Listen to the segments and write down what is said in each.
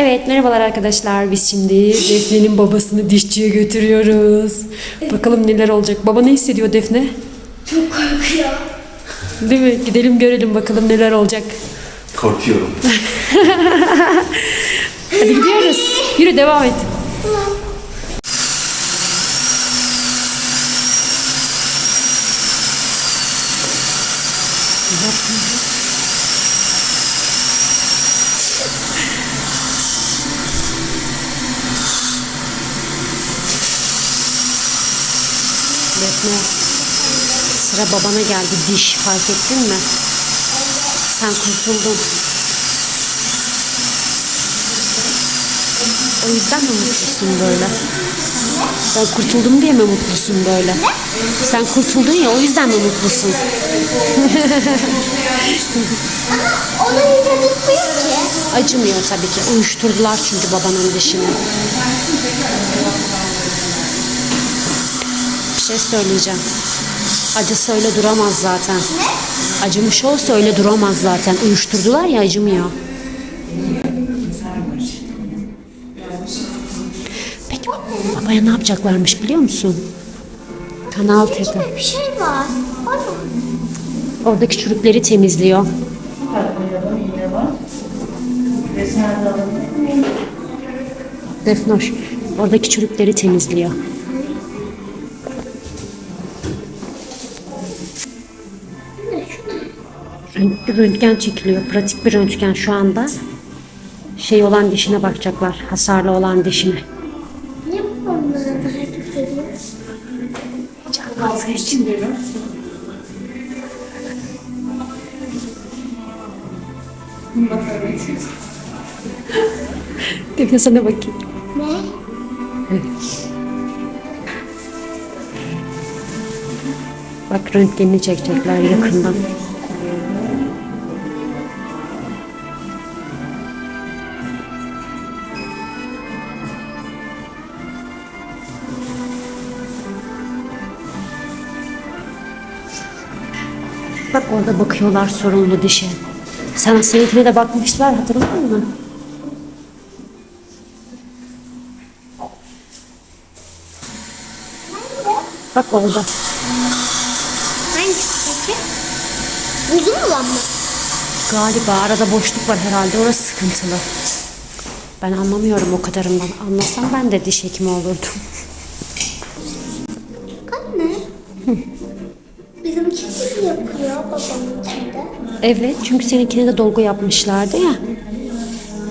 Evet merhabalar arkadaşlar. Biz şimdi Defne'nin babasını dişçiye götürüyoruz. Bakalım neler olacak. Baba ne hissediyor Defne? Çok korkuyor. Değil mi? Gidelim görelim bakalım neler olacak. Korkuyorum. Hadi gidiyoruz. Yürü devam et. Defne. Sıra babana geldi. Diş fark ettin mi? Sen kurtuldun. O yüzden mi mutlusun böyle? Ben kurtuldum diye mi mutlusun böyle? Sen kurtuldun ya o yüzden mi mutlusun? Ona hiç acıtmıyor ki. Acımıyor tabii ki. Uyuşturdular çünkü babanın dişini. Şey söyleyeceğim. Acısı öyle duramaz zaten. Ne? Acımış olsa öyle duramaz zaten. Uyuşturdular ya acımıyor. Peki babaya ne yapacaklarmış biliyor musun? Kanal. İçinde bir şey var. Mı? Oradaki çürükleri temizliyor. Defnoş, oradaki çürükleri temizliyor. Rönt- Röntgen çekiliyor. Pratik bir röntgen şu anda. Şey olan dişine bakacaklar. Hasarlı olan dişine. Niye bu onlara hareket ediyor? Kalsın için Defne sana bakayım. Ne? Bak röntgenini çekecekler yakından. Bak orada bakıyorlar sorunlu dişe. Sana seninkine de bakmışlar hatırladın mı? Bak orada. Hangisi peki? Uzun olan mı? Galiba arada boşluk var herhalde. Orası sıkıntılı. Ben anlamıyorum o kadarından. Anlasam ben de diş hekimi olurdum. Evet çünkü seninkine de dolgu yapmışlardı ya.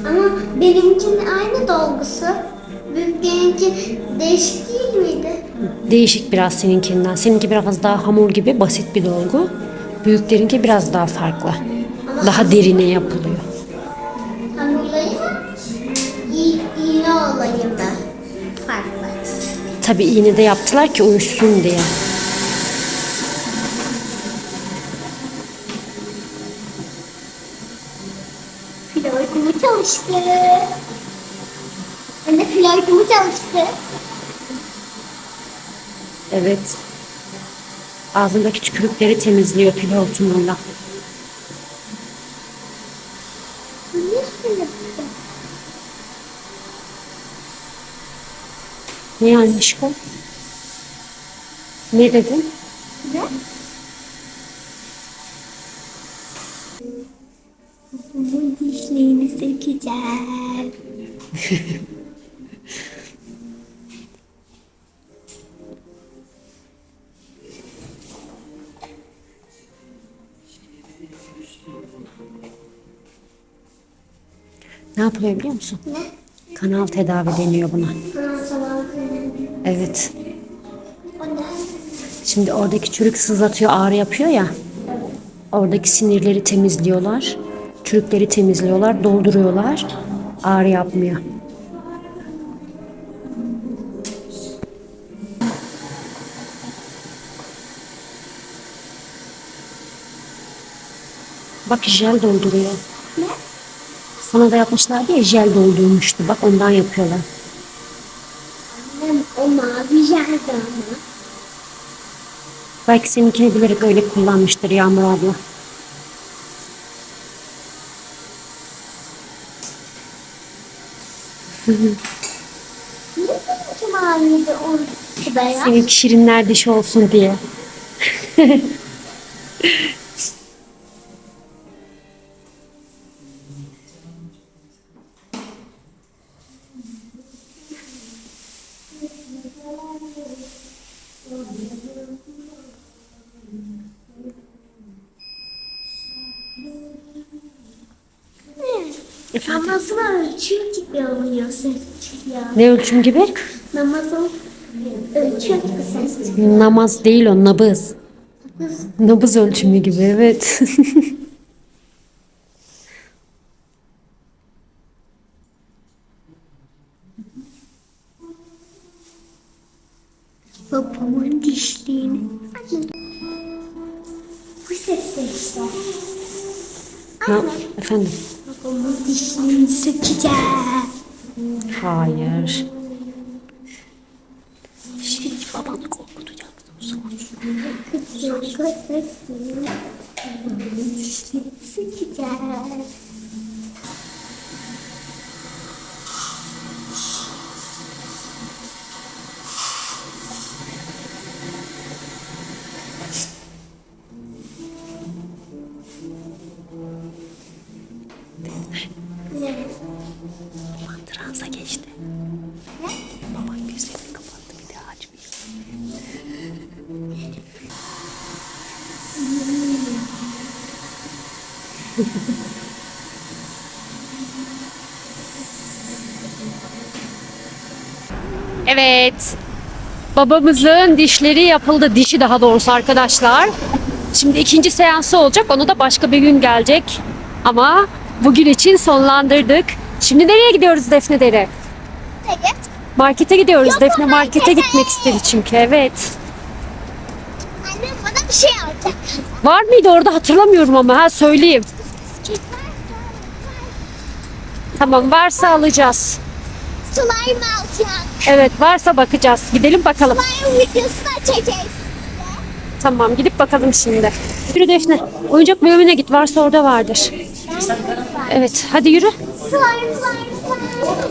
Ama benimkinin aynı dolgusu. Büyüklerinki değişik değil miydi? Değişik biraz seninkinden. Seninki biraz daha hamur gibi basit bir dolgu. Büyüklerinki biraz daha farklı. Daha derine yapılıyor. Hamurlayı mı? İğne olayı mı? Farklı. Tabii iğne de yaptılar ki uyuşsun diye. Çalıştı. Anne flörtümü çalıştı. Evet. Ağzındaki tükürükleri temizliyor pil söyledi? Ne yani Şiko? Ne dedin? Ne? Bunun dişlerini sökeceğim. Ne yapılıyor biliyor musun? Ne? Kanal tedavi deniyor buna. Evet. Şimdi oradaki çürük sızlatıyor, ağrı yapıyor ya. Oradaki sinirleri temizliyorlar. Çürükleri temizliyorlar, dolduruyorlar. Ağrı yapmıyor. Bak jel dolduruyor. Ne? Sana da yapmışlardı ya jel doldurmuştu. Bak ondan yapıyorlar. Annem o mavi yerde ama. Belki seninkini bilerek öyle kullanmıştır Yağmur abla. Niye benimki maviydi o beyaz? Senin şirinler dişi olsun diye. Namazını ölçüyor ses çıkıyor. Ne ölçüm gibi? Namazın ölçüyor gibi ses çıkıyor. Namaz değil o nabız. Nabız ölçümü gibi evet. Babamın dişliğini. Bu ses de işte. Ha, efendim? Hayır. Evet. Babamızın dişleri yapıldı. Dişi daha doğrusu arkadaşlar. Şimdi ikinci seansı olacak. Onu da başka bir gün gelecek. Ama bugün için sonlandırdık. Şimdi nereye gidiyoruz Defne Dere? Evet. Markete gidiyoruz. Yok, Defne markete markete. gitmek istedi çünkü. Evet. Annem bana bir şey alacak. Var mıydı orada hatırlamıyorum ama ha söyleyeyim. Tamam varsa alacağız. Slime alacak. Evet varsa bakacağız. Gidelim bakalım. Slime videosunu çekeceğiz. Tamam gidip bakalım şimdi. Yürü Defne. Oyuncak bölümüne git. Varsa orada vardır. Evet hadi yürü.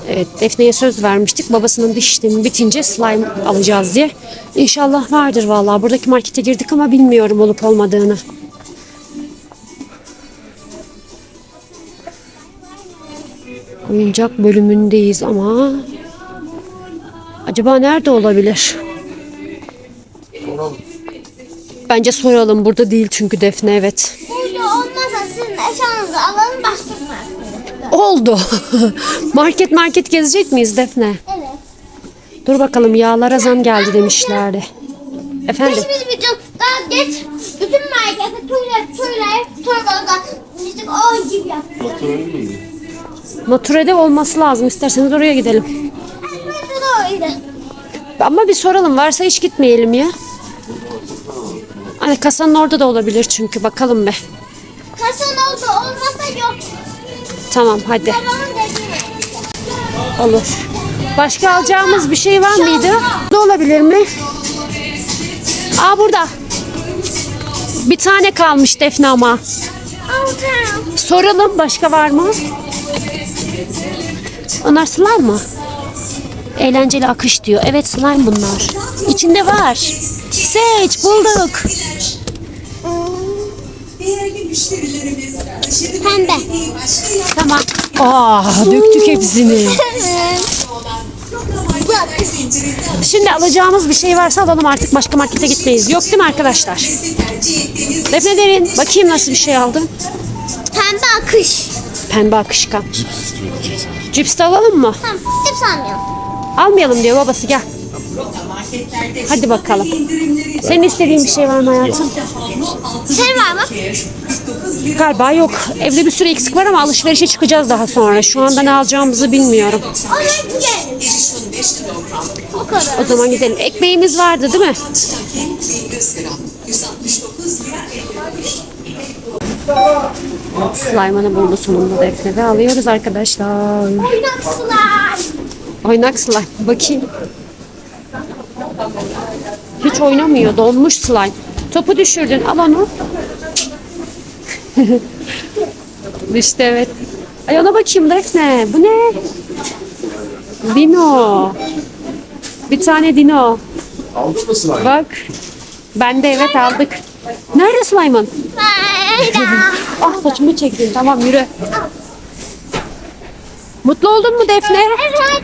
Evet Defne'ye söz vermiştik. Babasının diş işlemi bitince slime alacağız diye. İnşallah vardır vallahi. Buradaki markete girdik ama bilmiyorum olup olmadığını. Oyuncak bölümündeyiz ama acaba nerede olabilir? Bence soralım. Burada değil çünkü Defne evet. Burada olmazsa sizin eşyanızı alalım başka bir markete. Oldu. market market gezecek miyiz Defne? Evet. Dur bakalım yağlara zam geldi demişlerdi. Efendim? Geçmiş video daha geç bütün markete tuğla tuğla torbalarda işte o gibi yaptık. Naturede olması lazım. İsterseniz oraya gidelim. Da. Ama bir soralım. Varsa hiç gitmeyelim ya. Hani kasanın orada da olabilir çünkü. Bakalım be. Kasan oldu olmasa yok. Tamam hadi. Olur. Başka alacağımız bir şey var mıydı? Ne olabilir mi? Aa burada. Bir tane kalmış Defne ama. Soralım başka var mı? Onlar slime mı? Eğlenceli akış diyor. Evet slime bunlar. İçinde var. Seç bulduk. Pembe. Tamam. Aa döktük hepsini. program marketler zincirinde Şimdi alacağımız bir şey varsa alalım artık başka markete gitmeyiz. Yok değil mi arkadaşlar? Defne derin. Bakayım nasıl bir şey aldın. Pembe akış. Pembe akışkan. Cips de alalım mı? Tamam. Cips almıyorum. Almayalım diyor babası gel. Hadi bakalım. Senin istediğin bir şey var mı hayatım? Senin var mı? Galiba yok. Evde bir sürü eksik var ama alışverişe çıkacağız daha sonra. Şu anda ne alacağımızı bilmiyorum. Ona gidelim. erişim 5 kilogram, O kadar. O zaman gidelim. Ekmeğimiz vardı değil mi? Takin 100 gram, 169 lira 50 Slime'ını buldu sonunda Defne ve alıyoruz arkadaşlar. Oynak slime. Oynak slime. Bakayım. Hiç oynamıyor. Donmuş slime. Topu düşürdün. Al onu. işte evet. Ay ona bakayım Defne. Bu ne? Dino. Bir tane dino. Aldın mı slime? Bak. Ben de evet aldık. Nerede slime'ın? Hayda. Ah saçımı çektin. Tamam yürü. Mutlu oldun mu Defne? Evet.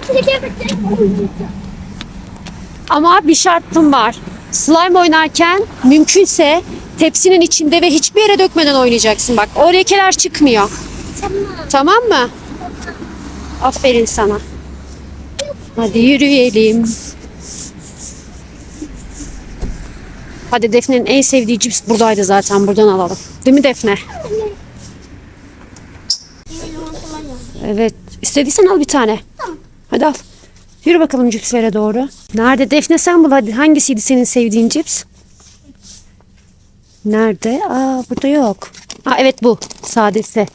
Ama bir şartım var. Slime oynarken mümkünse tepsinin içinde ve hiçbir yere dökmeden oynayacaksın. Bak o lekeler çıkmıyor. Tamam. Tamam mı? Aferin sana. Hadi yürüyelim. Hadi Defne'nin en sevdiği cips buradaydı zaten. Buradan alalım. Değil mi Defne? Evet. İstediysen al bir tane. Tamam. Hadi al. Yürü bakalım cipslere doğru. Nerede? Defne sen bul hadi. Hangisiydi senin sevdiğin cips? Nerede? Aa burada yok. Aa evet bu. Sadesi.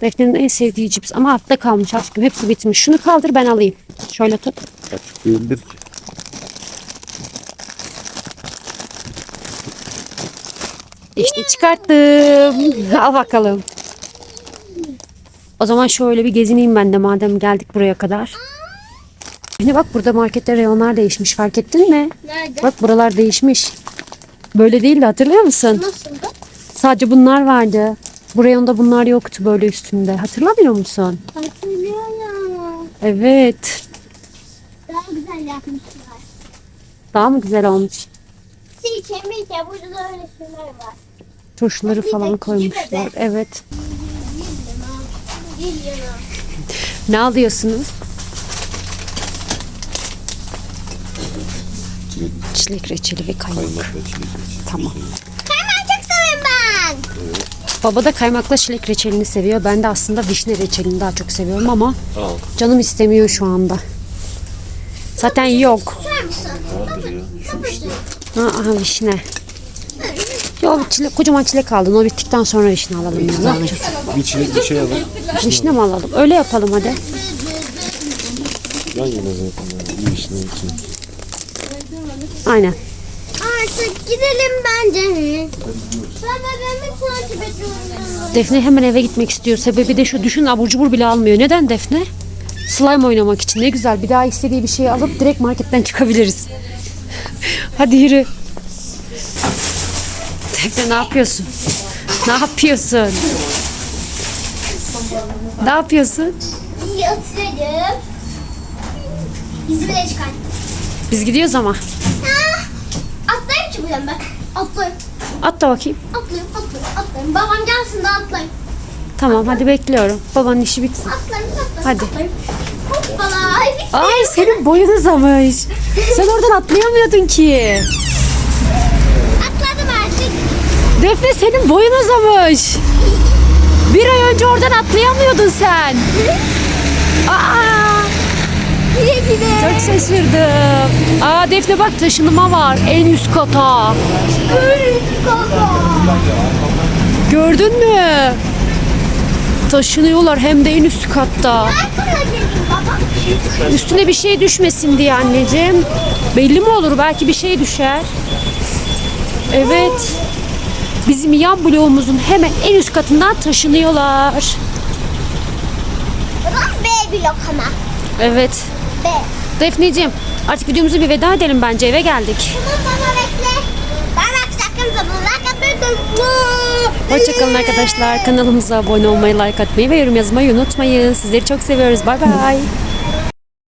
Defne'nin en sevdiği cips ama altta kalmış aşkım. Hepsi bitmiş. Şunu kaldır ben alayım. Şöyle tut. Açık değildir ki. İşte çıkarttım. Al bakalım. O zaman şöyle bir gezineyim ben de madem geldik buraya kadar. Yine bak burada markette reyonlar değişmiş fark ettin mi? Nerede? Bak buralar değişmiş. Böyle değildi hatırlıyor musun? Nasıldı? Sadece bunlar vardı. Bu reyonda bunlar yoktu böyle üstünde. Hatırlamıyor musun? Hatırlıyorum. Evet. Daha güzel yapmışlar. Daha mı güzel olmuş? Silke milke burada da öyle şeyler var. Turşuları Bir falan de koymuşlar. de. Evet. Bir yana. Ne alıyorsunuz? Çilek reçeli ve kaymak. Kaymak ve çilek reçeli. Tamam. Hemen çok severim ben. Baba da kaymakla çilek reçelini seviyor. Ben de aslında vişne reçelini daha çok seviyorum ama Al. canım istemiyor şu anda. Zaten yok. Mısın? Vardır ya. Şu işte. Ha, aha vişne. Yo çilek, kocaman çilek aldın. O bittikten sonra vişne alalım. Ya. Ne yapacağız? Bir çilek bir şey alır. Vişne mi alalım? Öyle yapalım hadi. Yan yana zaten. yani. Bir işine için. Aynen. Artık gidelim bence. Baba ben bir tuvalete bekliyorum. Defne hemen eve gitmek istiyor. Sebebi de şu düşün abur cubur bile almıyor. Neden Defne? Slime oynamak için. Ne güzel. Bir daha istediği bir şeyi alıp direkt marketten çıkabiliriz. Hadi yürü. Defne ne yapıyorsun? Ne yapıyorsun? Ne yapıyorsun? Yüzümü de çıkarttım. Biz gidiyoruz ama. Ah, Atlayayım ki buradan bak. Atlayayım. At da bakayım. Atlayayım, atlayayım, atlayayım. Babam gelsin de atlayayım. Tamam hadi bekliyorum. Babanın işi bitsin. Atlayayım, atlayayım. Hadi. atlayayım. Hoppala. Bitti. Ay senin boyun uzamış. Sen oradan atlayamıyordun ki. Atladım artık. Defne senin boyun uzamış. Bir ay önce oradan atlayamıyordun sen. Aa, Güle güle. çok şaşırdım. Aa Defne bak taşınma var en üst kata. Baba. Gördün mü? Taşınıyorlar hem de en üst katta. Üstüne bir şey düşmesin diye anneciğim. Belli mi olur? Belki bir şey düşer. Evet. Bizim yan bloğumuzun hemen en üst katından taşınıyorlar. Babam B blok ama. Evet. B. Defneciğim artık videomuzu bir veda edelim bence eve geldik. Tamam baba bekle. Unutma. Hoşçakalın arkadaşlar. Kanalımıza abone olmayı, like atmayı ve yorum yazmayı unutmayın. Sizleri çok seviyoruz. Bay bay.